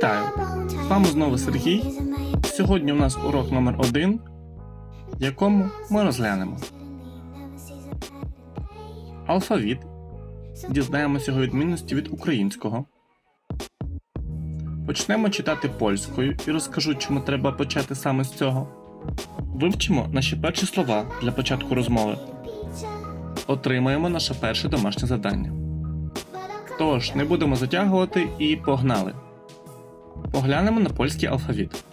Вітаю! З вами знову Сергій. Сьогодні у нас урок номер 1 в якому ми розглянемо алфавіт. Дізнаємося його відмінності від українського. Почнемо читати польською і розкажу, чому треба почати саме з цього. Вивчимо наші перші слова для початку розмови. Отримаємо наше перше домашнє завдання. Тож, не будемо затягувати і погнали. Поглянемо на польський алфавіт.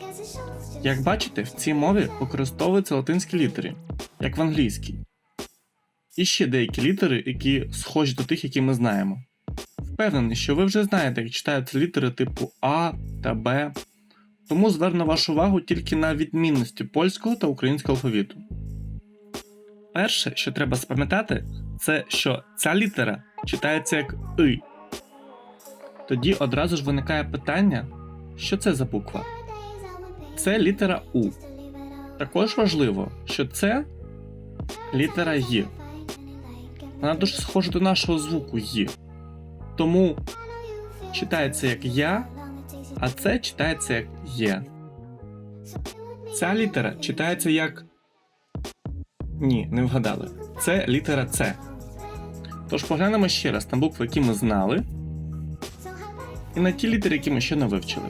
Як бачите, в цій мові використовуються латинські літери, як в англійській. І ще деякі літери, які схожі до тих, які ми знаємо. Впевнений, що ви вже знаєте, як читаються літери типу А та Б, тому зверну вашу увагу тільки на відмінності польського та українського алфавіту. Перше, що треба спам'ятати, це що ця літера читається як И. Тоді одразу ж виникає питання, що це за буква? Це літера У. Також важливо, що це літера Й. Вона дуже схожа до нашого звуку Й. Тому читається як Я, а це читається як Є. Ця літера читається як. Ні, не вгадали. Це літера С. Тож поглянемо ще раз на букви, які ми знали, і на ті літери, які ми ще не вивчили.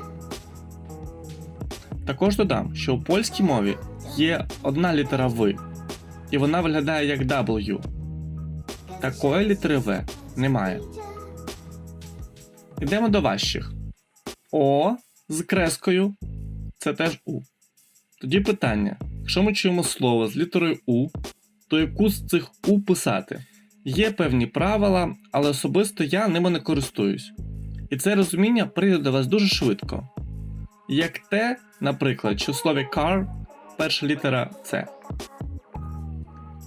Також додам, що у польській мові є одна літера В, і вона виглядає як W. Такої літери В немає. Йдемо до важчих. О з крескою це теж У. Тоді питання: якщо ми чуємо слово з літерою У, то яку з цих У писати? Є певні правила, але особисто я ними не користуюсь. І це розуміння прийде до вас дуже швидко. Як те, наприклад, що в слові car перша літера С.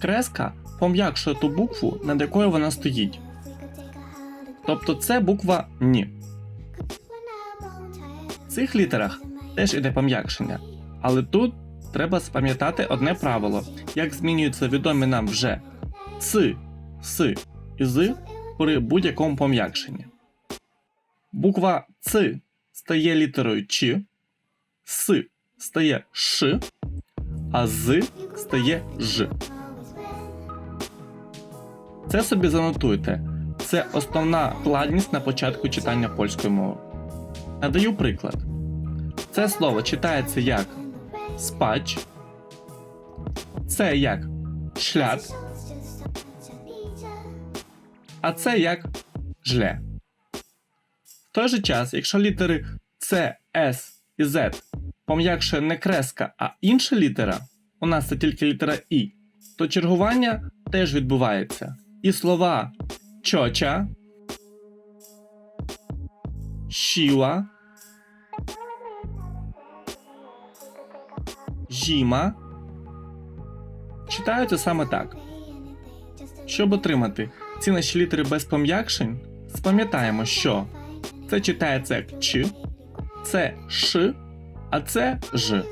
Креска пом'якшує ту букву, над якою вона стоїть. Тобто це буква Ні. В цих літерах теж іде пом'якшення, але тут треба спам'ятати одне правило, як змінюються відомі нам вже ц, с і з при будь-якому пом'якшенні. Буква Ц стає літерою Ч, С стає Ш, а З стає Ж. Це собі занотуйте. Це основна складність на початку читання польської мови. Надаю приклад. Це слово читається як спач, це як шлят, а це як жле. В той же час, якщо літери С, С і Z пом'якшує не креска, а інша літера, у нас це тільки літера І, то чергування теж відбувається. І слова чоча, щіла, жіма читаються саме так. Щоб отримати ці наші літери без пом'якшень, спам'ятаємо, що це читається як Ч, це Ш, а це Ж.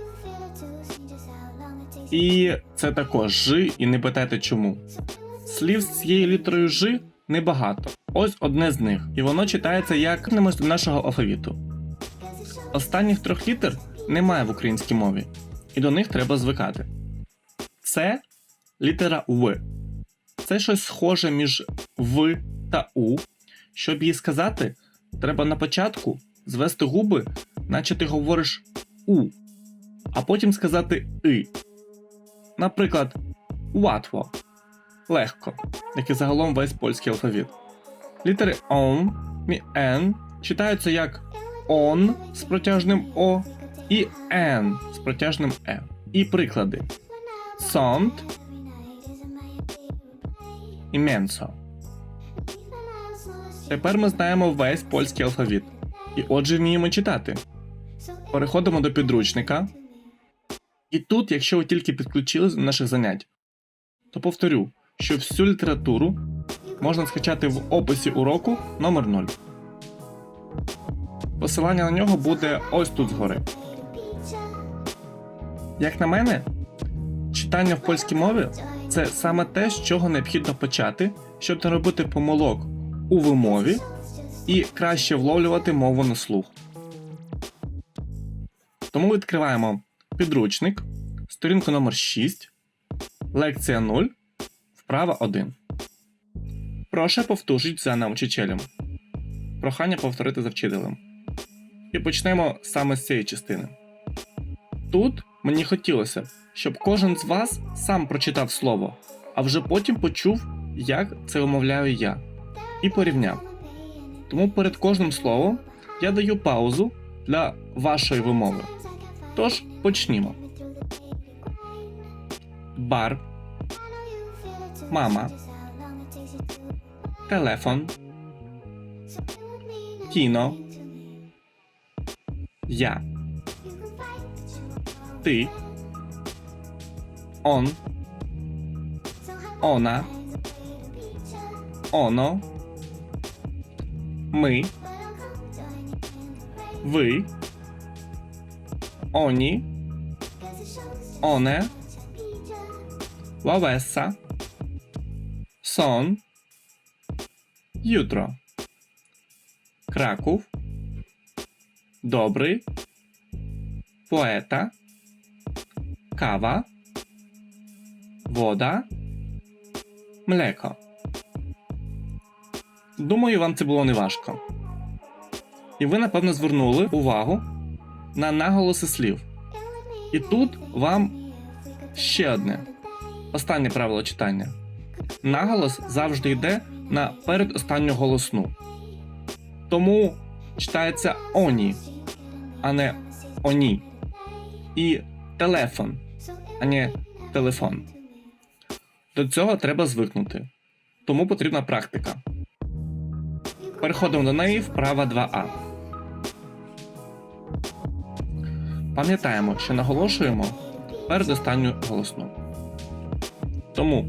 І це також Ж, і не питайте чому. Слів з цією літерою Ж небагато. Ось одне з них, і воно читається як нашого алфавіту. Останніх трьох літер немає в українській мові, і до них треба звикати. Це літера В. Це щось схоже між В та У. Щоб її сказати, треба на початку звести губи, наче ти говориш У, а потім сказати И. Наприклад, łatwo легко, як і загалом весь польський алфавіт. Літери ОМ і Н читаються як ОН з протяжним О і Н з протяжним Е. І приклади: Сонд і Менсо. Тепер ми знаємо весь польський алфавіт. І отже вміємо читати. Переходимо до підручника. І тут, якщо ви тільки підключились до наших занять, то повторю, що всю літературу можна скачати в описі уроку номер 0 Посилання на нього буде ось тут згори. Як на мене, читання в польській мові це саме те, з чого необхідно почати, щоб не робити помилок у вимові і краще вловлювати мову на слух. Тому відкриваємо підручник, сторінку номер 6, лекція 0, вправа 1. Прошу повторити за научителем. Прохання повторити за вчителем. І почнемо саме з цієї частини. Тут мені хотілося, щоб кожен з вас сам прочитав слово, а вже потім почув, як це вимовляю я, і порівняв. Тому перед кожним словом я даю паузу для вашої вимови. Тож почнімо. Бар, мама, телефон, кіно, я, ти, он, она, оно, ми, ви, оні, оне, Лавеса, сон, jutro, Краков, добрий, поета, кава, вода, млеко. Думаю, вам це було неважко. І ви, напевно, звернули увагу на наголоси слів. І тут вам ще одне останнє правило читання. Наголос завжди йде на передостанню голосну. Тому читається оні, а не оні. І телефон, а не телефон. До цього треба звикнути. Тому потрібна практика. Переходимо до неї вправа 2а. Пам'ятаємо, що наголошуємо передостанню голосну. Тому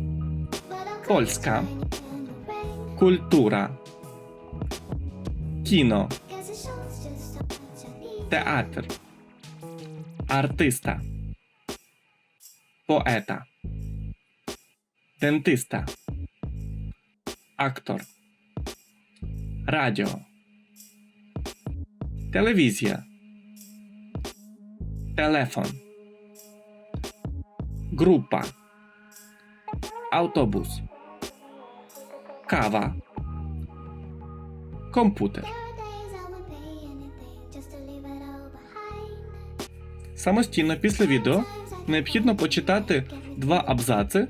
польська, культура, кіно, театр, артиста, поета, дентиста, актор, радіо, телевізія, телефон, група автобус, кава, комп'ютер. Самостійно після відео необхідно почитати два абзаци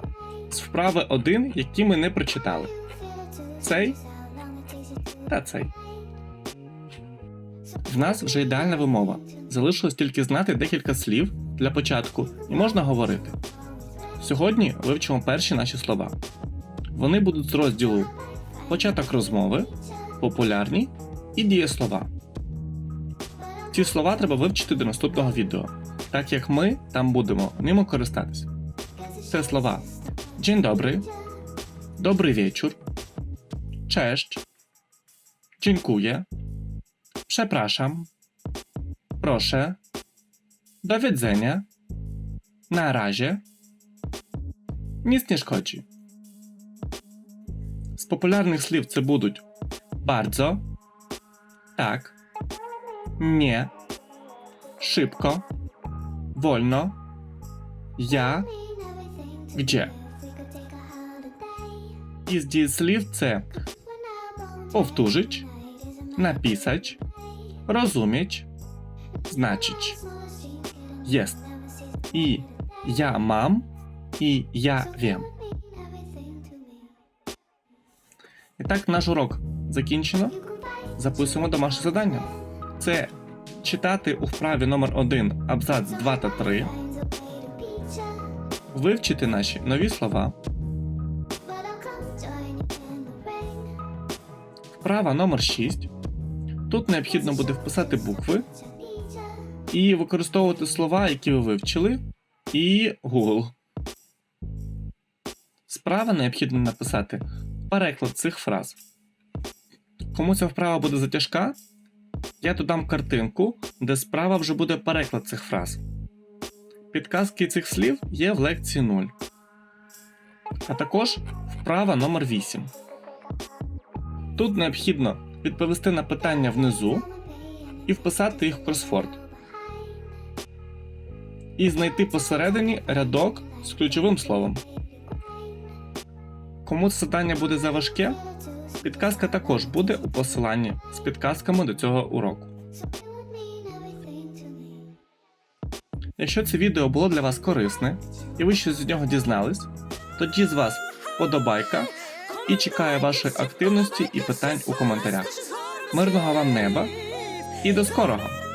з вправи 1, які ми не прочитали. Цей та цей. В нас вже ідеальна вимова. Залишилось тільки знати декілька слів для початку і можна говорити. Сьогодні вивчимо перші наші слова. Вони будуть з розділу початок розмови, популярні і дієслова. Ці слова треба вивчити до наступного відео, так як ми там будемо ними користатися. Це слова Dzień dobry, Добрий вечір, Cześć, Dziękuję, Przepraszam, Proszę, Do widzenia, Na razie, Nic nie szkodzi. З популярних слів це будуть bardzo, так, nie, szybko, wolno, ja, gdzie. Із дієслів це повторzyć, napisać, rozumieć, znaczyć. Jest. I ja mam, i ja wiem. І так, наш урок закінчено. Записуємо домашнє завдання. Це читати у вправі номер 1 абзац 2 та 3, вивчити наші нові слова. Вправа номер 6. Тут необхідно буде вписати букви і використовувати слова, які ви вивчили, і Google. Справа необхідно написати переклад цих фраз. Кому ця вправа буде затяжка, я додам картинку, де справа вже буде переклад цих фраз. Підказки цих слів є в лекції 0. А також вправа номер 8. Тут необхідно відповісти на питання внизу і вписати їх в кросфорд. і знайти посередині рядок з ключовим словом. Кому це завдання буде заважке, підказка також буде у посиланні з підказками до цього уроку. Якщо це відео було для вас корисне і ви щось з нього дізнались, тоді з вас вподобайка і чекаю вашої активності і питань у коментарях. Мирного вам неба і до скорого!